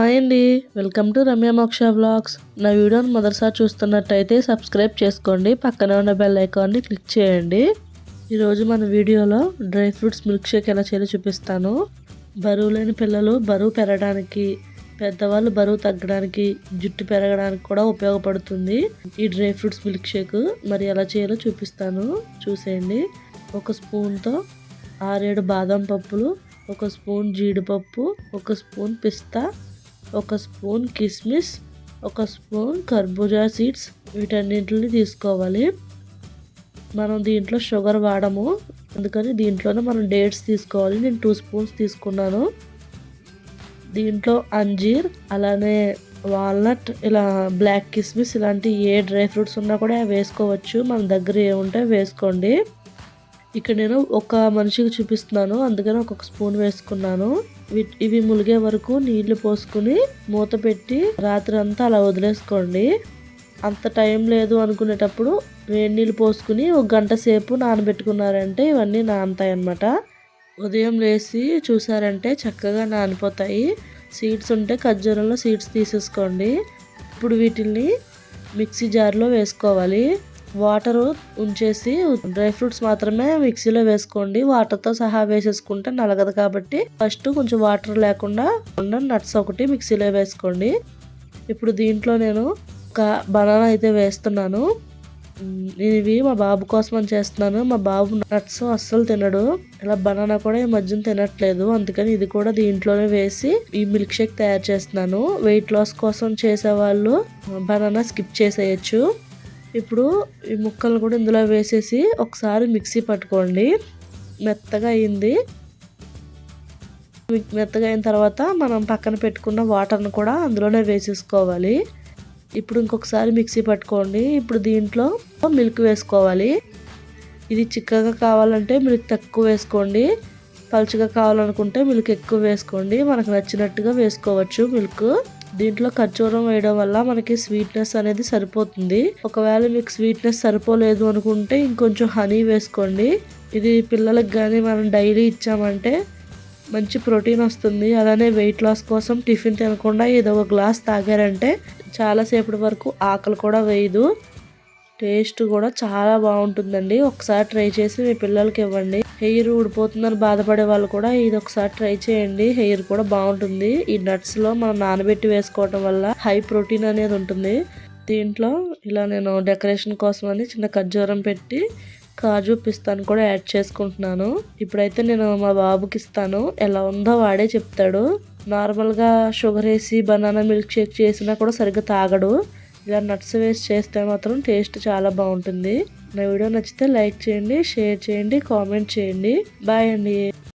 Hi అండి welcome to Ramya మోక్ష vlogs. నా వీడియోని మొదటిసారి చూస్తున్నట్టయితే సబ్స్క్రైబ్ చేసుకోండి పక్కనే ఉన్న బెల్ ఐకాన్ని క్లిక్ చేయండి. ఈరోజు మన వీడియోలో డ్రై ఫ్రూట్స్ మిల్క్ షేక్ ఎలా చేయాలో చూపిస్తాను. బరువు లేని పిల్లలు బరువు పెరగడానికి పెద్దవాళ్ళు బరువు తగ్గడానికి జుట్టు పెరగడానికి కూడా ఉపయోగపడుతుంది. ఈ డ్రై ఫ్రూట్స్ మిల్క్ షేక్ మరి ఎలా చేయాలో చూపిస్తాను. చూసేయండి. ఒక స్పూన్తో ఆరేడు బాదం పప్పులు ఒక స్పూన్ జీడిపప్పు ఒక స్పూన్ పిస్తా ఒక స్పూన్ కిస్మిస్ ఒక స్పూన్ కర్బూజా సీడ్స్ వీటన్నింటిని తీసుకోవాలి. మనం దీంట్లో షుగర్ వాడము అందుకని దీంట్లోనే మనం డేట్స్ తీసుకోవాలి. నేను టూ స్పూన్స్ తీసుకున్నాను. దీంట్లో అంజీర్ అలానే వాల్నట్ ఇలా బ్లాక్ కిస్మిస్ ఇలాంటి ఏ డ్రై ఫ్రూట్స్ ఉన్నా కూడా వేసుకోవచ్చు. మన దగ్గర ఏముంటే వేసుకోండి. ఇక్కడ నేను ఒక మనిషికి చూపిస్తున్నాను. అందుకని ఒక్కొక్క స్పూన్ వేసుకున్నాను. ఇవి ములిగే వరకు నీళ్ళు పోసుకుని మూత పెట్టి రాత్రి అంతా అలా వదిలేసుకోండి. అంత టైం లేదు అనుకునేటప్పుడు వేడి నీళ్ళు పోసుకుని ఒక గంట సేపు నానబెట్టుకున్నారంటే ఇవన్నీ నానతాయి అన్నమాట ఉదయం లేచి చూసారంటే చక్కగా నానిపోతాయి. సీడ్స్ ఉంటే ఖర్జూరంలో సీడ్స్ తీసేసుకోండి. ఇప్పుడు వీటిని మిక్సీ జార్లో వేసుకోవాలి. వాటరు ఉంచేసి డ్రై ఫ్రూట్స్ మాత్రమే మిక్సీలో వేసుకోండి. వాటర్తో సహా వేసేసుకుంటే నలగదు కాబట్టి ఫస్ట్ కొంచెం వాటర్ లేకుండా ఉన్న నట్స్ ఒకటి మిక్సీలో వేసుకోండి. ఇప్పుడు దీంట్లో నేను ఒక బనానా అయితే వేస్తున్నాను. నేను ఇవి మా బాబు కోసం అని చేస్తున్నాను. మా బాబు నట్స్ అస్సలు తినడు. ఇలా బనానా కూడా ఈ మధ్యన తినట్లేదు. అందుకని ఇది కూడా దీంట్లోనే వేసి ఈ మిల్క్ షేక్ తయారు చేస్తున్నాను. వెయిట్ లాస్ కోసం చేసే వాళ్ళు బనానా స్కిప్ చేసేయచ్చు. ఇప్పుడు ఈ ముక్కలు కూడా ఇందులో వేసేసి ఒకసారి మిక్సీ పట్టుకోండి. మెత్తగా అయింది. మెత్తగా అయిన తర్వాత మనం పక్కన పెట్టుకున్న వాటర్ను కూడా అందులోనే వేసేసుకోవాలి. ఇప్పుడు ఇంకొకసారి మిక్సీ పట్టుకోండి. ఇప్పుడు దీంట్లో మిల్క్ వేసుకోవాలి. ఇది చిక్కగా కావాలంటే మిల్క్ తక్కువ వేసుకోండి. పలుచగా కావాలనుకుంటే మిల్క్ ఎక్కువ వేసుకోండి. మనకు నచ్చినట్టుగా వేసుకోవచ్చు మిల్క్. దీంట్లో ఖర్జూరం వేయడం వల్ల మనకి స్వీట్నెస్ అనేది సరిపోతుంది. ఒకవేళ మీకు స్వీట్నెస్ సరిపోలేదు అనుకుంటే ఇంకొంచెం హనీ వేసుకోండి. ఇది పిల్లలకు కానీ మనం డైలీ ఇచ్చామంటే మంచి ప్రోటీన్ వస్తుంది. అలానే వెయిట్ లాస్ కోసం టిఫిన్ తినకుండా ఏదో ఒక గ్లాస్ తాగారంటే చాలాసేపటి వరకు ఆకలి కూడా వేయదు. టేస్ట్ కూడా చాలా బాగుంటుందండి. ఒకసారి ట్రై చేసి మీ పిల్లలకి ఇవ్వండి. హెయిర్ ఊడిపోతుందని బాధపడే వాళ్ళు కూడా ఇది ఒకసారి ట్రై చేయండి. హెయిర్ కూడా బాగుంటుంది. ఈ నట్స్లో మనం నానబెట్టి వేసుకోవటం వల్ల హై ప్రోటీన్ అనేది ఉంటుంది. దీంట్లో ఇలా నేను డెకరేషన్ కోసం అని చిన్న ఖర్జూరం పెట్టి కాజు పిస్తాను కూడా యాడ్ చేసుకుంటున్నాను. ఇప్పుడైతే నేను మా బాబుకి ఇస్తాను. ఎలా ఉందో వాడే చెప్తాడు. నార్మల్గా షుగర్ వేసి బనానా మిల్క్ షేక్ చేసినా కూడా సరిగ్గా తాగడు. ఇలా నట్స్ వేసి చేస్తే మాత్రం టేస్ట్ చాలా బాగుంటుంది. నా వీడియో నచ్చితే లైక్ చేయండి షేర్ చేయండి కామెంట్ చేయండి. బాయ్ అండి.